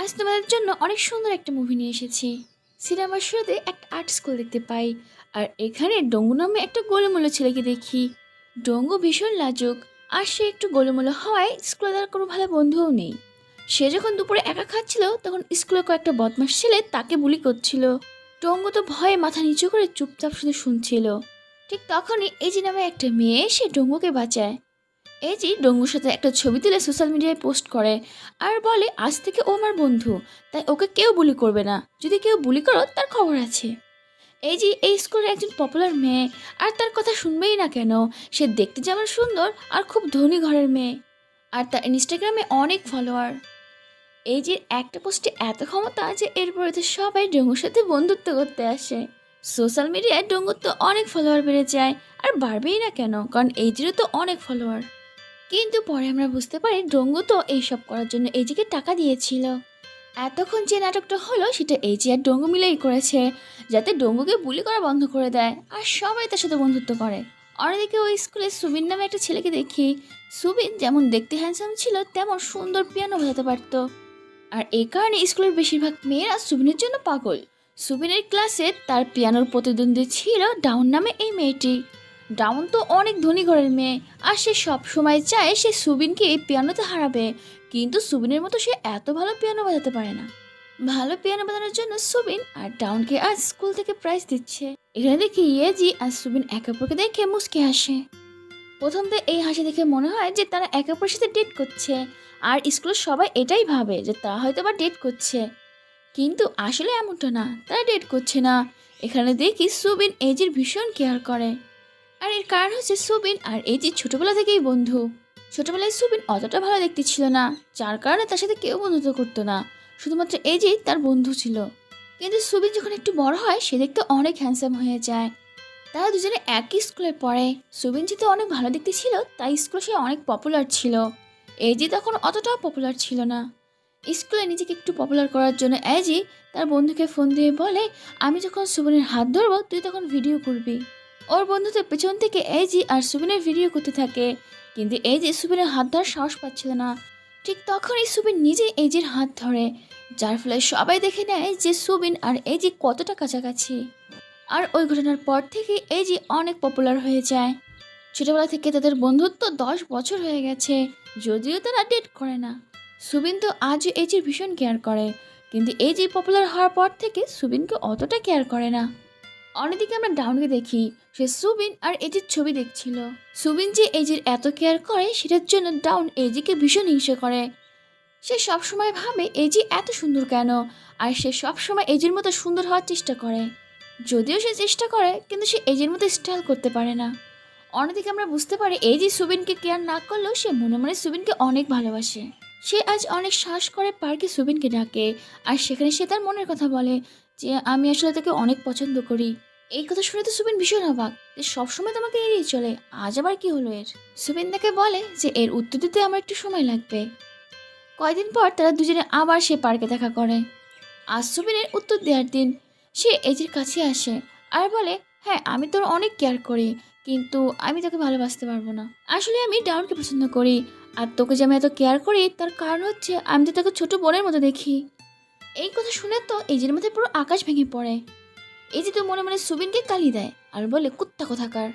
আজ তোমাদের জন্য অনেক সুন্দর একটা মুভি নিয়ে এসেছি। সিনেমার শুরুতে একটা আর্ট স্কুল দেখতে পাই, আর এখানে ডঙ্গু নামে একটা গোলমূল ছেলেকে দেখি। ডঙ্গু ভীষণ লাজুক, আর সে একটু গোলমূল হওয়ায় স্কুলে তার কোনো ভালো বন্ধুও নেই। সে যখন দুপুরে একা খাচ্ছিল, তখন স্কুলে কয়েকটা বদমাস ছেলে তাকে বুলি করছিল। ডঙ্গু তো ভয়ে মাথা নিচু করে চুপচাপ শুধু শুনছিল। ঠিক তখনই এজি নামে একটা মেয়ে, সে ডঙ্গুকে বাঁচায়। এজি ডঙ্গুর সাথে একটা ছবি তুলে সোশ্যাল মিডিয়ায় পোস্ট করে আর বলে, আজ থেকে ও আমার বন্ধু, তাই ওকে কেউ বুলি করবে না। যদি কেউ বুলি করো, তার খবর আছে। এই যে এই স্কুলের একজন পপুলার মেয়ে, আর তার কথা শুনবেই না কেন, সে দেখতে যেমন সুন্দর আর খুব ধনী ঘরের মেয়ে, আর তার ইনস্টাগ্রামে অনেক ফলোয়ার। এই যে একটা পোস্টে এত ক্ষমতা যে এরপরে তো সবাই ডঙ্গুর সাথে বন্ধুত্ব করতে আসে। সোশ্যাল মিডিয়ায় ডঙ্গুর তো অনেক ফলোয়ার বেড়ে যায়, আর বাড়বেই না কেন, কারণ এই জিরও তো অনেক ফলোয়ার। কিন্তু পরে আমরা বুঝতে পারি ডঙ্গু তো এইসব করার জন্য এইজিকে টাকা দিয়েছিল। এতক্ষণ যে নাটকটা হলো, সেটা এইজি আর ডঙ্গু মিলেই করেছে, যাতে ডঙ্গুকে বুলি করা বন্ধ করে দেয় আর সবাই তার সাথে বন্ধুত্ব করে। অন্যদিকে ওই স্কুলে সুবিন নামে একটা ছেলেকে দেখি। সুবিন যেমন দেখতে হ্যান্ডসাম ছিল, তেমন সুন্দর পিয়ানো বাজাতে পারতো। আর এই কারণে স্কুলের বেশিরভাগ মেয়েরা সুবিনের জন্য পাগল। সুবিনের ক্লাসে তার পিয়ানোর প্রতিদ্বন্দ্বী ছিল ডাউন নামে এই মেয়েটি। ডাউন তো অনেক ধনী ঘরের মেয়ে, আর সে সব সময় চায় সে সুবিনকে পিয়ানোতে হারাবে। কিন্তু সুবিনের মতো সে এত ভালো পিয়ানো বাজাতে পারে না। ভালো পিয়ানো বাজানোর জন্য সুবিন আর ডাউনকে আজ স্কুল থেকে প্রাইজ দিচ্ছে। এখানে দেখি ইয়েজি আর সুবিন একে অপরকে দেখে মুসকে হাসে। প্রথম তো এই হাসি দেখে মনে হয় যে তারা একে অপরের সাথে ডেট করছে। আর স্কুলের সবাই এটাই ভাবে যে তারা হয়তো বা ডেট করছে। কিন্তু আসলে এমনটা না, তারা ডেট করছে না। এখানে দেখি সুবিন এজির ভীষণ কেয়ার করে। আর এর কারণ হচ্ছে সুবিন আর এই যে ছোটবেলা থেকেই বন্ধু। ছোটবেলায় সুবিন অতটা ভালো দেখতে ছিল না, যার কারণে তার সাথে কেউ বন্ধুত্ব করতো না। শুধুমাত্র এজি তার বন্ধু ছিল। কিন্তু সুবিন যখন একটু বড় হয়, সে দেখতে অনেক হ্যান্ডসাম হয়ে যায়। তারা দুজনে একই স্কুলে পড়ে। সুবিন যেহেতু অনেক ভালো দেখতে ছিল, তাই স্কুলে সে অনেক পপুলার ছিল। এজি তখন অতটাও পপুলার ছিল না। স্কুলে নিজেকে একটু পপুলার করার জন্য এজি তার বন্ধুকে ফোন দিয়ে বলে, আমি যখন সুবিনের হাত ধরবো, তুই তখন ভিডিও করবি। ওর বন্ধুদের পেছন থেকে এজি আর সুবিনের ভিডিও করতে থাকে। কিন্তু এজি সুবিনের হাত ধরার সাহস পাচ্ছিল না। ঠিক তখনই সুবিন নিজেই এজির হাত ধরে, যার ফলে সবাই দেখে নেয় যে সুবিন আর এজি কতটা কাছাকাছি। আর ওই ঘটনার পর থেকে এজি অনেক পপুলার হয়ে যায়। ছোটবেলা থেকে তাদের বন্ধুত্ব দশ বছর হয়ে গেছে, যদিও তারা ডেট করে না। সুবিন তো আজও এজির ভীষণ কেয়ার করে, কিন্তু এজি পপুলার হওয়ার পর থেকে সুবিনকে অতটা কেয়ার করে না। অন্যদিকে আমরা ডাউনকে দেখি, সে সুবিন আর এজির ছবি দেখছিল। সুবিন যে এজির এত কেয়ার করে, সেটার জন্য ডাউন এজিকে ভীষণ হিংসা করে। সে সবসময় ভাবে এজি এত সুন্দর কেন, আর সে সবসময় এজির মতো সুন্দর হওয়ার চেষ্টা করে। যদিও সে চেষ্টা করে, কিন্তু সে এজির মতো স্টাইল করতে পারে না। অন্যদিকে আমরা বুঝতে পারি, এজি সুবিনকে কেয়ার না করলেও সে মনে মনে সুবিনকে অনেক ভালোবাসে। সে আজ অনেক সাহস করে পার্কে সুবিনকে ডাকে, আর সেখানে সে তার মনের কথা বলে। যে আমি আসলে তাকে অনেক পছন্দ করি। এই কথা শুনে তো সুবিন ভীষণ অবাক যে সবসময় তোমাকে এড়িয়ে চলে, আজ আবার কি হলো এর? সুবিন তাকে বলে যে এর উত্তর দিতে আমার একটু সময় লাগবে। কয়দিন পর তারা দুজনে আবার সে পার্কে দেখা করে। আজ সুবিনের উত্তর দেওয়ার দিন। সে এজির কাছে আসে আর বলে হ্যাঁ আমি তোর অনেক কেয়ার করি, কিন্তু আমি তোকে ভালোবাসতে পারব না। আসলে আমি ডাউনকে পছন্দ করি, আর তোকে যে আমি এত কেয়ার করি, তার কারণ হচ্ছে আমি তো তোকে ছোট বোনের মতো দেখি। এই কথা শুনে তো এজির মধ্যে পুরো আকাশ ভেঙে পড়ে। এই যে তো মনে মনে সুবিনকে গালি দেয় আর বলে, কুত্তা কোথাকার?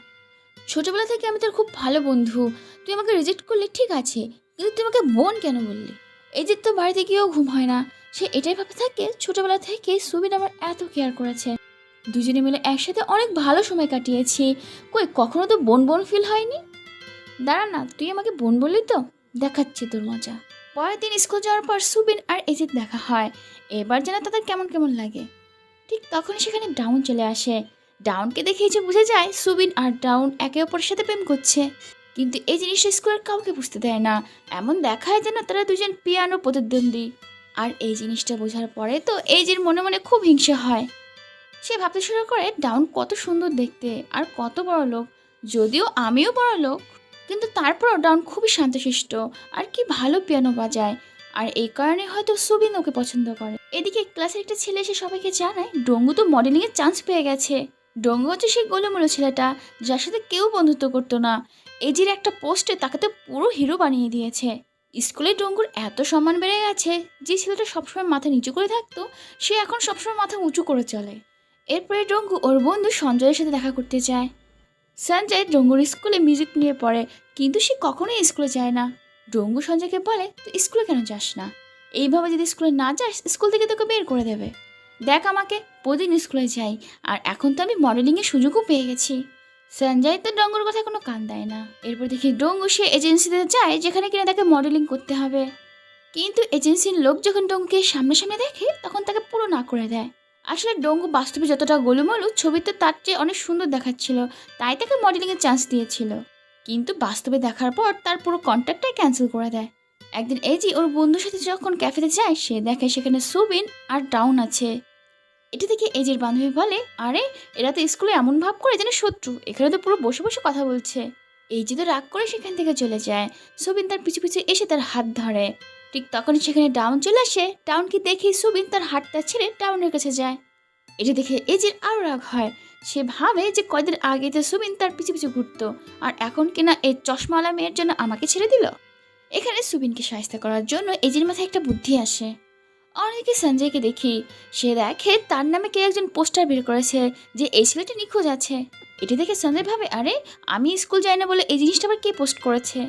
ছোটবেলা থেকে আমি তোর খুব ভালো বন্ধু। তুই আমাকে রিজেক্ট করলে, ঠিক আছে, কিন্তু তুই আমাকে বোন কেন বললি? এই যে তো বাড়িতে গিয়েও ঘুম হয় না। সে এটাই ভাবে থাকে, ছোটবেলা থেকে সুবিন আমার এত কেয়ার করেছে। দুজনে মিলে একসাথে অনেক ভালো সময় কাটিয়েছি। কই, কখনো তো বোন বোন ফিল হয়নি? দাঁড়া না, তুই আমাকে বোন বললি তো, দেখাচ্ছি তোর মজা। পরের দিন স্কুল যাওয়ার পর সুবিন আর এজিত দেখা হয়। এবার যেন তাদের কেমন কেমন লাগে। ঠিক তখনই সেখানে ডাউন চলে আসে। ডাউনকে দেখেই যে বুঝে যায়, সুবিন আর ডাউন একে অপরের সাথে প্রেম করছে। কিন্তু এই জিনিসটা স্কুলের কাউকে বুঝতে দেয় না। এমন দেখায় যেন তারা দুজন পিয়ানো প্রতিদ্বন্দ্বী। আর এই জিনিসটা বোঝার পরে তো এইজির মনে মনে খুব হিংসা হয়। সে ভাবতে শুরু করে, ডাউন কত সুন্দর দেখতে, আর কত বড় লোক যদিও আমিও বড় লোক কিন্তু তারপরও ডাউন খুবই শান্তশিষ্ট আর কি ভালো পিয়ানো বাজায়। আর এই কারণে হয়তো সুবিন ওকে পছন্দ করে। এদিকে ক্লাসের একটা ছেলে এসে সবাইকে জানায়, ডঙ্গু তো মডেলিংয়ের চান্স পেয়ে গেছে। ডঙ্গু হচ্ছে সেই গোলমোলো ছেলেটা যার সাথে কেউ বন্ধুত্ব করতো না। এজির একটা পোস্টে তাকে তো পুরো হিরো বানিয়ে দিয়েছে। স্কুলে ডঙ্গুর এত সম্মান বেড়ে গেছে যে ছেলেটা সবসময় মাথা নিচু করে থাকতো, সে এখন সবসময় মাথা উঁচু করে চলে। এরপরে ডঙ্গু ওর বন্ধু সঞ্জয়ের সাথে দেখা করতে যায়। সঞ্জয় ডঙ্গুর স্কুলে মিউজিক নিয়ে পড়ে, কিন্তু সে কখনোই স্কুলে যায় না। ডঙ্গু সঞ্জয়কে বলে, তুই স্কুলে কেন যাস না? এইভাবে যদি স্কুলে না যাস স্কুল থেকে তোকে বের করে দেবে। দেখ আমাকে, প্রতিদিন স্কুলে যাই, আর এখন তো আমি মডেলিংয়ের সুযোগও পেয়ে গেছি। সঞ্জয় তো ডঙ্গুর কথা কোনো কান দেয় না। এরপর দেখি ডঙ্গু সে এজেন্সিতে যায়, যেখানে কিনা তাকে মডেলিং করতে হবে। কিন্তু এজেন্সির লোক যখন ডঙ্গুকে সামনাসামনি দেখে, তখন তাকে পুরো না করে দেয়। আসলে ডঙ্গু বাস্তবে যতটা গোলুমলু ছবিতে তার চেয়ে অনেক সুন্দর দেখাচ্ছিল। তাই তাকে মডেলিংয়ের চান্স দিয়েছিল। কিন্তু বাস্তবে দেখার পর তার পুরো কন্ট্যাক্টটাই ক্যান্সেল করে দেয়। একদিন এজি ওর বন্ধুর সাথে যখন ক্যাফেতে যায়, সে দেখে সেখানে সুবিন আর ডাউন আছে। এটা দেখে এজির বান্ধবী বলে, আরে, এরা তো স্কুলে এমন ভাব করে যেন শত্রু, এখানে তো পুরো বসে বসে কথা বলছে। এই যে তো রাগ করে সেখান থেকে চলে যায়। সুবিন তার পিছু পিছু এসে তার হাত ধরে। ঠিক তখনই সেখানে ডাউন চলে আসে। ডাউনকে দেখে সুবিন তার হাতটা ছেড়ে ডাউনের কাছে যায়। এটা দেখে এজির আরও রাগ হয়। সে ভাবে যে কয়দিন আগে যে সুবিন তার পিছু পিছু ঘুরতো, আর এখন কিনা এই চশমাওয়ালা মেয়ের জন্য আমাকে ছেড়ে দিল। এখানে সুবিনকে সাহায্য করার জন্য এজির মাথায় একটা বুদ্ধি আসে। অনেকে সঞ্জয়কে দেখি, সে দেখে তার নামে কে একজন পোস্টার বের করেছে যে এই ছেলেটি নিখোঁজ আছে। এটি দেখে সঞ্জয় ভাবে, আরে, আমি স্কুল যাই না বলে এই জিনিসটা আবার কে পোস্ট করেছে?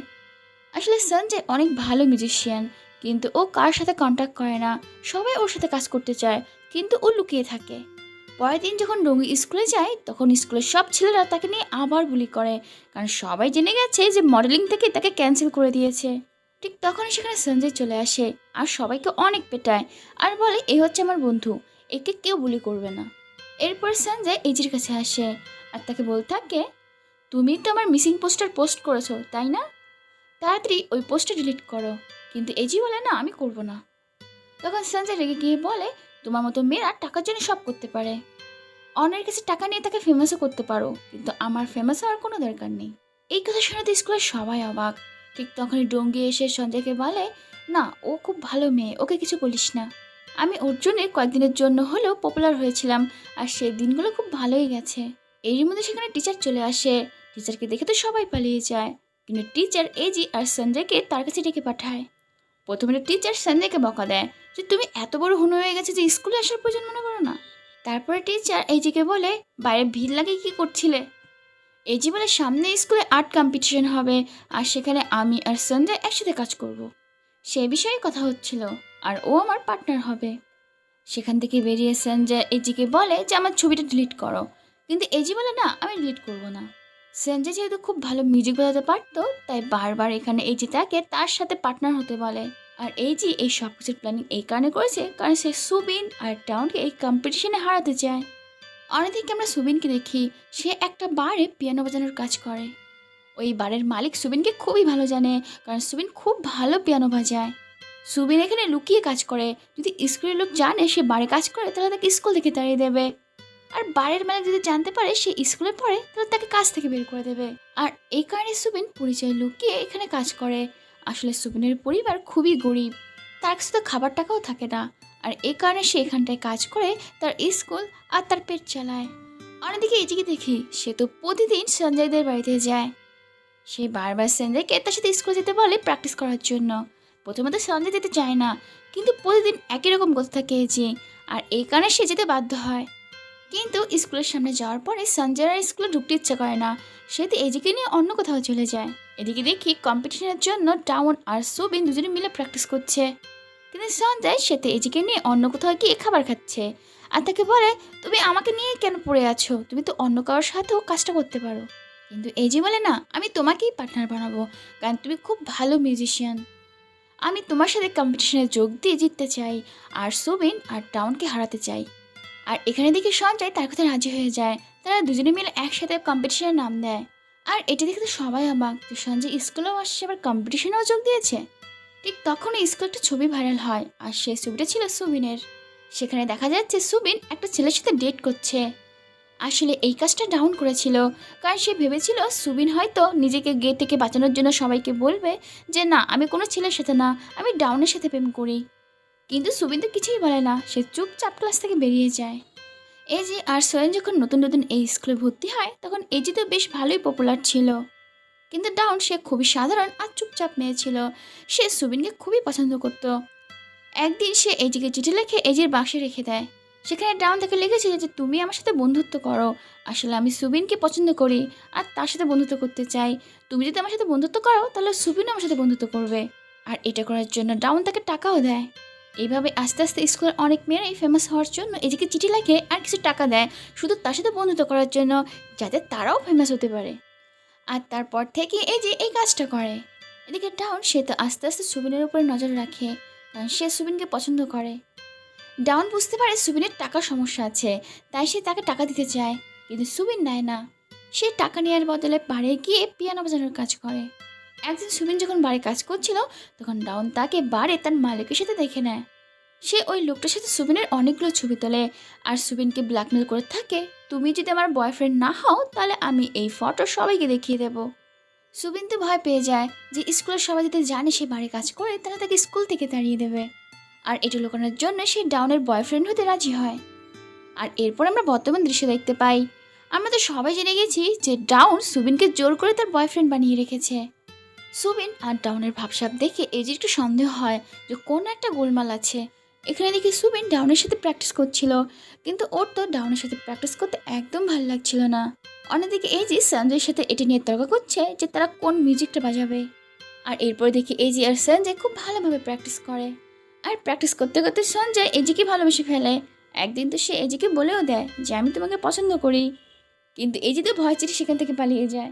আসলে সঞ্জয় অনেক ভালো মিউজিশিয়ান। কিন্তু ও কার সাথে কন্ট্যাক্ট করে না? সবাই ওর সাথে কাজ করতে চায়, কিন্তু ও লুকিয়ে থাকে। পরের দিন যখন ডঙ্গি স্কুলে যায়, তখন স্কুলের সব ছেলেরা তাকে নিয়ে আবার বুলি করে, কারণ সবাই জেনে গেছে যে মডেলিং থেকে তাকে ক্যান্সেল করে দিয়েছে। ঠিক তখনই সেখানে সঞ্জয় চলে আসে আর সবাইকে অনেক পেটায় আর বলে, এ হচ্ছে আমার বন্ধু, একে কেউ বুলি করবে না। এরপর সঞ্জয় এজির কাছে আসে আর তাকে বলতে থাকে, তুমি তো আমার মিসিং পোস্টার পোস্ট করেছ, তাই না? তাড়াতাড়ি ওই পোস্টটা ডিলিট করো। কিন্তু এজি বলে না আমি করব না। তখন সঞ্জয় রেগে গিয়ে বলে, তোমার মতো মেয়েরা টাকার জন্য সব করতে পারে। অন্যের কাছে টাকা নিয়ে তাকে ফেমাসও করতে পারো, কিন্তু আমার ফেমাস হওয়ার কোনো দরকার নেই। এই কথা শুনে তো স্কুলের সবাই অবাক। ঠিক তখনই ডঙ্গি এসে সঞ্জয়কে বলে, না, ও খুব ভালো মেয়ে, ওকে কিছু বলিস না। আমি ওর জন্যে কয়েকদিনের জন্য হলেও পপুলার হয়েছিলাম, আর সেই দিনগুলো খুব ভালোই গেছে। এরই মধ্যে সেখানে টিচার চলে আসে। টিচারকে দেখে তো সবাই পালিয়ে যায়। কিন্তু টিচার এজি আর সঞ্জয়কে তার কাছে ডেকে পাঠায়। প্রথমে তো টিচার সঞ্জয়কে বকা দেয় যে, তুমি এত বড় হুন হয়ে গেছে যে স্কুলে আসার প্রয়োজন মনে করো না? তারপরে টিচার এইজিকে বলে, বাইরে ভিড় লাগে কি করছিলে? এজি বলে, সামনে স্কুলে আর্ট কম্পিটিশন হবে আর সেখানে আমি আর সঞ্জয় একসাথে কাজ করব। সেই বিষয়ে কথা হচ্ছিল আর ও আমার পার্টনার হবে। সেখান থেকে বেরিয়ে সঞ্জয় এজিকে বলে যে, আমার ছবিটা ডিলিট করো। কিন্তু এজি বলে, না, আমি ডিলিট করব না। সঞ্জয় যেহেতু খুব ভালো মিউজিক বাজাতে পারতো, তাই বারবার এখানে এজি তাকে তার সাথে পার্টনার হতে বলে। আর এই যে এই সব কিছুর প্ল্যানিং এই কারণে করেছে, কারণ সে সুবিন আর টাউনকে এই কম্পিটিশনে হারাতে চায়। অনেকদিনকে আমরা সুবিনকে দেখি, সে একটা বারে পিয়ানো বাজানোর কাজ করে। ওই বারের মালিক সুবিনকে খুবই ভালো জানে, কারণ সুবিন খুব ভালো পিয়ানো বাজায়। সুবিন এখানে লুকিয়ে কাজ করে, যদি স্কুলের লোক জানে সে বারে কাজ করে, তাহলে তাকে স্কুল থেকে তাড়িয়ে দেবে। আর বারের মালিক যদি জানতে পারে সে স্কুলে পড়ে, তাহলে তাকে কাজ থেকে বের করে দেবে। আর এই কারণে সুবিন পরিচয় লুকিয়ে এখানে কাজ করে। আসলে সুবিনের পরিবার খুবই গরিব। তার কাছে তো খাবার টাকাও থাকে না। আর এই কারণে সে এখানটায় কাজ করে, তার স্কুল আর তার পেট চালায়। অন্যদিকে এদিকে দেখি, সে তো প্রতিদিন সঞ্জয়দের বাড়িতে যায়। সে বারবার সঞ্জয়কে তার সাথে স্কুল যেতে বলে প্র্যাকটিস করার জন্য। প্রথমত সঞ্জয় যেতে চায় না, কিন্তু প্রতিদিন একই রকম কথা থাকে যে, আর এই কারণে সে যেতে বাধ্য হয়। কিন্তু স্কুলের সামনে যাওয়ার পরে সঞ্জয়ের আর স্কুলে ঢুকতে ইচ্ছে করে না। সে তো এদিকে নিয়ে অন্য কোথাও চলে যায়। এদিকে দেখি কম্পিটিশনের জন্য টাউন আর সুবিন দুজনে মিলে প্র্যাকটিস করছে। কিন্তু সঞ্জয় সে তো এজিকে নিয়ে অন্য কোথাও গিয়ে খাবার খাচ্ছে। আর তাকে বলে, তুমি আমাকে নিয়ে কেন পড়ে আছো? তুমি তো অন্য কারোর সাথেও কাজটা করতে পারো। কিন্তু এজি বলে না, আমি তোমাকেই পার্টনার বানাবো, কারণ তুমি খুব ভালো মিউজিশিয়ান আমি তোমার সাথে কম্পিটিশনে যোগ দিয়ে জিততে চাই, আর সুবিন আর টাউনকে হারাতে চাই। আর এখানে দেখি সঞ্জয় তার কথা রাজি হয়ে যায়। তারা দুজনে মিলে একসাথে কম্পিটিশনের নাম দেয়। আর এটা দেখে তো সবাই অবাক যে সঞ্জয় স্কুলেও আসছে, আবার কম্পিটিশনেও যোগ দিয়েছে? ঠিক তখন স্কুল একটা ছবি ভাইরাল হয়, আর সেই ছবিটা ছিল সুবিনের। সেখানে দেখা যাচ্ছে সুবিন একটা ছেলের সাথে ডেট করছে। আসলে এই কাজটা ডাউন করেছিল, কারণ সে ভেবেছিল সুবিন হয়তো নিজেকে গে থেকে বাঁচানোর জন্য সবাইকে বলবে যে, না, আমি কোনো ছেলের সাথে না, আমি ডাউনের সাথে প্রেম করি। কিন্তু সুবিন তো কিছুই বলে না, সে চুপচাপ ক্লাস থেকে বেরিয়ে যায়। এজি আর সোয়েন যখন নতুন নতুন এই স্কুলে ভর্তি হয়, তখন এজি তো বেশ ভালোই পপুলার ছিল। কিন্তু ডাউন সে খুবই সাধারণ আর চুপচাপ মেয়ে ছিল। সে সুবিনকে খুবই পছন্দ করত। একদিন সে এজিকে চিঠি লিখে এজির বাক্সে রেখে দেয়। সেখানে ডাউন তাকে লিখেছিল যে, তুমি আমার সাথে বন্ধুত্ব করো। আসলে আমি সুবিনকে পছন্দ করি আর তার সাথে বন্ধুত্ব করতে চাই। তুমি যদি আমার সাথে বন্ধুত্ব করো, তাহলে সুবিনও আমার সাথে বন্ধুত্ব করবে। আর এটা করার জন্য ডাউন তাকে টাকাও দেয়। এইভাবে আস্তে আস্তে স্কুলের অনেক মেয়েরাই ফেমাস হওয়ার জন্য এদিকে চিঠি লেখে আর কিছু টাকা দেয় শুধু তার সাথে বন্ধুত্ব করার জন্য, যাতে তারাও ফেমাস হতে পারে। আর তারপর থেকে এই যে এই কাজটা করে। এদিকে ডাউন, সে তো আস্তে আস্তে সুবিনের উপরে নজর রাখে, কারণ সে সুবিনকে পছন্দ করে। ডাউন বুঝতে পারে সুবিনের টাকার সমস্যা আছে, তাই সে তাকে টাকা দিতে চায়, কিন্তু সুবিন নেয় না। সে টাকা নেওয়ার বদলে বাড়ি গিয়ে পিয়ানো বাজানোর কাজ করে। একদিন সুবিন যখন বাড়ি কাজ করছিল, তখন ডাউন তাকে বারে তার মালিকের সাথে দেখে নেয়। সে ওই লোকটার সাথে সুবিনের অনেকগুলো ছবি তোলে আর সুবিনকে ব্ল্যাকমেল করে থাকে, তুমি যদি আমার বয়ফ্রেন্ড না হও, তাহলে আমি এই ফটো সবাইকে দেখিয়ে দেব। সুবিন তো ভয় পেয়ে যায় যে স্কুলের সবাই যদি জানে সে বাড়ি কাজ করে তাহলে তাকে স্কুল থেকে তাড়িয়ে দেবে। আর এটা লুকানোর জন্য সে ডাউনের বয়ফ্রেন্ড হতে রাজি হয়। আর এরপর আমরা বর্তমান দৃশ্য দেখতে পাই। আমরা তো সবাই জেনে গেছি যে ডাউন সুবিনকে জোর করে তার বয়ফ্রেন্ড বানিয়ে রেখেছে। সুবিন আর ডাউনের ভাবসাব দেখে যে একটু সন্দেহ হয় যে কোন একটা গোলমাল আছে। এখানে দেখি সুবিন ডাউনের সাথে প্র্যাকটিস করছিল, কিন্তু ওর তো ডাউনের সাথে প্র্যাকটিস করতে একদম ভালো লাগছিল না। অন্যদিকে যে সঞ্জয়ের সাথে এটি নিয়ে তর্ক করছে যে তারা কোন মিউজিকটা বাজাবে। আর এরপর দেখি যে আর সঞ্জয় খুব ভালোভাবে প্র্যাকটিস করে। আর প্র্যাকটিস করতে করতে সঞ্জয় এজিকে ভালোবেসে ফেলে। একদিন তো সে এজিকে বলেও দেয় যে, আমি তোমাকে পছন্দ করি। কিন্তু এজি তো ভয় চিঠি সেখান থেকে পালিয়ে যায়।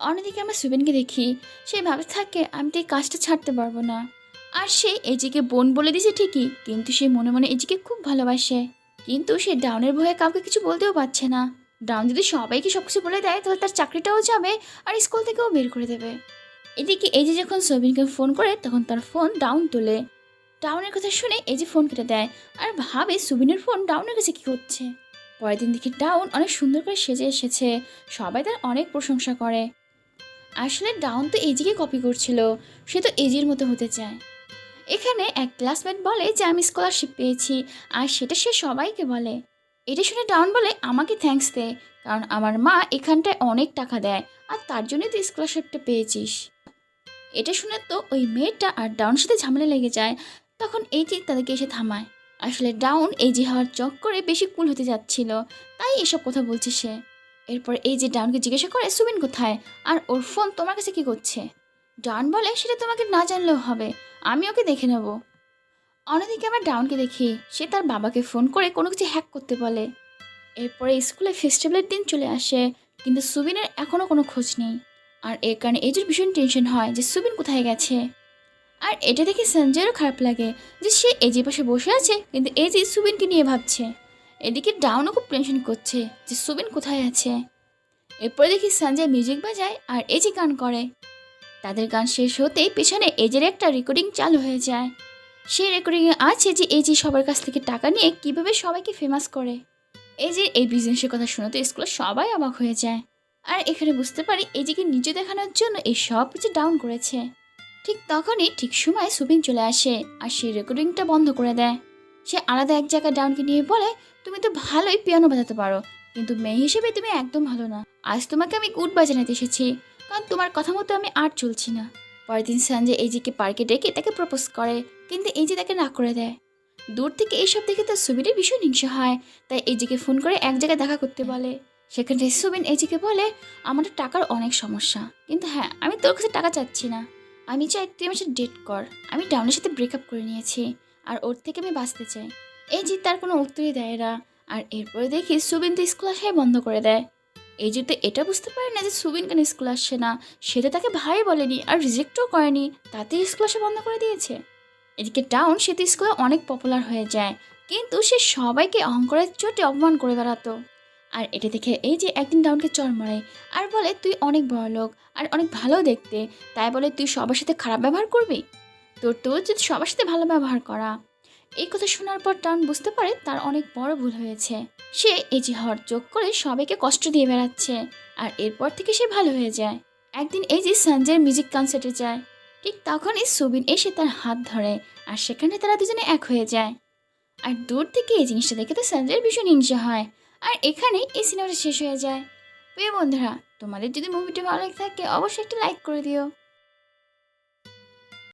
অন্যদিকে আমরা সুবিনকে দেখি, সে ভাবে থাকে, আমি তো এই কাজটা ছাড়তে পারব না। আর সে এজিকে বোন বলে দিয়েছে ঠিকই, কিন্তু সে মনে মনে এজিকে খুব ভালোবাসে। কিন্তু সে ডাউনের ভয়ে কাউকে কিছু বলতেও পারছে না। ডাউন যদি সবাইকে সব কিছু বলে দেয়, তাহলে তার চাকরিটাও যাবে আর স্কুল থেকেও বের করে দেবে। এদিকে এজি যখন সবিনকে ফোন করে, তখন তার ফোন ডাউন তোলে। ডাউনের কথা শুনে এজি ফোন কেটে দেয় আর ভাবে সুবিনের ফোন ডাউনের কাছে কী করছে। পরের দিন দেখি ডাউন অনেক সুন্দর করে সেজে এসেছে। সবাই তার অনেক প্রশংসা করে। আসলে ডাউন তো এজিকে কপি করছিল। সে তো এজির মতো হতে চায়। এখানে এক ক্লাসমেট বলে যে, আমি স্কলারশিপ পেয়েছি, আর সেটা সে সবাইকে বলে। এটা শুনে ডাউন বলে, আমাকে থ্যাঙ্কস দে, কারণ আমার মা এখানটায় অনেক টাকা দেয়, আর তার জন্যই তুই স্কলারশিপটা পেয়েছিস। এটা শুনে তো ওই মেয়েটা আর ডাউনের সাথে ঝামেলা লেগে যায়। তখন যে তাদেরকে এসে থামায়। আসলে ডাউন এই যে হওয়ার চক করে বেশি কুল হতে যাচ্ছিল। তাই এসব কথা বলছে সে। এরপর এই যে ডাউনকে জিজ্ঞাসা করে, সুবিন কোথায়? আর ওর ফোন তোমার কাছে কি করছে? ডাউন বলে, সেটা তোমাকে না জানলেও হবে। আমি ওকে দেখে নেব। অন্যদিকে আমরা ডাউনকে দেখি, সে তার বাবাকে ফোন করে কোনো কিছু হ্যাক করতে বলে। এরপরে স্কুলে ফেস্টিভ্যালের দিন চলে আসে, কিন্তু সুবিনের এখনও কোনো খোঁজ নেই। আর এর কারণে এজির ভীষণ টেনশন হয় যে সুবিন কোথায় গেছে। আর এটা দেখে সঞ্জয়েরও খারাপ লাগে যে সে এজির পাশে বসে আছে, কিন্তু এজি সুবিনকে নিয়ে ভাবছে। এদিকে ডাউনও খুব টেনশন করছে যে সুবিন কোথায় আছে। এরপরে দেখি সঞ্জয় মিউজিক বাজায় আর এজি গান করে। তাদের গান শেষ হতেই পেছনে এজের একটা রেকর্ডিং চালু হয়ে যায়। সেই রেকর্ডিংয়ে আছে যে এজি সবার কাছ থেকে টাকা নিয়ে কীভাবে সবাইকে ফেমাস করে। এজির এই বিজনেসের কথা শুনতে স্কুলে সবাই অবাক হয়ে যায়। আর এখানে বুঝতে পারি এজিকে নিজে দেখানোর জন্য এই সব কিছু ডাউন করেছে। ঠিক তখনই ঠিক সময় সুবিন চলে আসে আর সেই রেকর্ডিংটা বন্ধ করে দেয়। সে আলাদা এক জায়গায় ডাউনকে নিয়ে বলে, তুমি তো ভালোই পিয়ানো বাজাতে পারো, কিন্তু মেয়ে হিসেবে তুমি একদম ভালো না। আজ তোমাকে আমি উড বাজানাতে এসেছি, কারণ তোমার কথা মতো আমি আর চলছি না। পরের দিন সঞ্জয় এইজিকে পার্কে ডেকে তাকে প্রপোজ করে, কিন্তু এইজি তাকে না করে দেয়। দূর থেকে এইসব দেখে তার সুবিনের ভীষণ হিংসা হয়, তাই এইজিকে ফোন করে এক জায়গায় দেখা করতে বলে। সেখানে সুবিন এইজিকে বলে, আমার টাকার অনেক সমস্যা, কিন্তু হ্যাঁ আমি তোর কাছে টাকা চাচ্ছি না। আমি চাই তুই আমার সাথে ডেট কর, আমি ডাউনের সাথে ব্রেকআপ করে নিয়েছি। আর ওর থেকে আমি বাঁচতে চাই। এই যে তার কোনো উত্তরই দেয় না আর এরপরে দেখি সুবিন তো স্কুল আসাই বন্ধ করে দেয়। এই যে তো এটা বুঝতে পারে না যে সুবিন কেন স্কুল আসছে না সেটা তাকে ভাই বলেনি আর রিজেক্টও করেনি তাতেই স্কুল আসা বন্ধ করে দিয়েছে। এদিকে টাউন, সে তো স্কুলে অনেক পপুলার হয়ে যায়, কিন্তু সে সবাইকে অহংকারের চোটে অপমান করে বেড়াতো। আর এটা দেখে এই যে একদিন ডাউনকে চর মারে, আর বলে, তুই অনেক বড় লোক আর অনেক ভালো দেখতে, তাই বলে তুই সবার সাথে খারাপ ব্যবহার করবি? তোর তো উচিত সবার সাথে ভালো ব্যবহার করা। এই কথা শোনার পর টান বুঝতে পারে তার অনেক বড় ভুল হয়েছে। সে এই যে হওয়ার চোখ করে সবাইকে কষ্ট দিয়ে বেড়াচ্ছে আর এরপর থেকে সে ভালো হয়ে যায়। একদিন যে সঞ্জয়ের মিউজিক কনসার্টে যায়, ঠিক তখনই সুবিন এসে তার হাত ধরে আর সেখানে তারা দুজনে এক হয়ে যায়। আর দূর থেকে এই জিনিসটা দেখে তো সঞ্জয়ের ভীষণ হিংসা হয় আর এখানে এই সিনেমাটা শেষ হয়ে যায়। প্রিয় বন্ধুরা, তোমাদের যদি মুভিটি ভালো লাগে থাকে, অবশ্যই একটা লাইক করে দিও।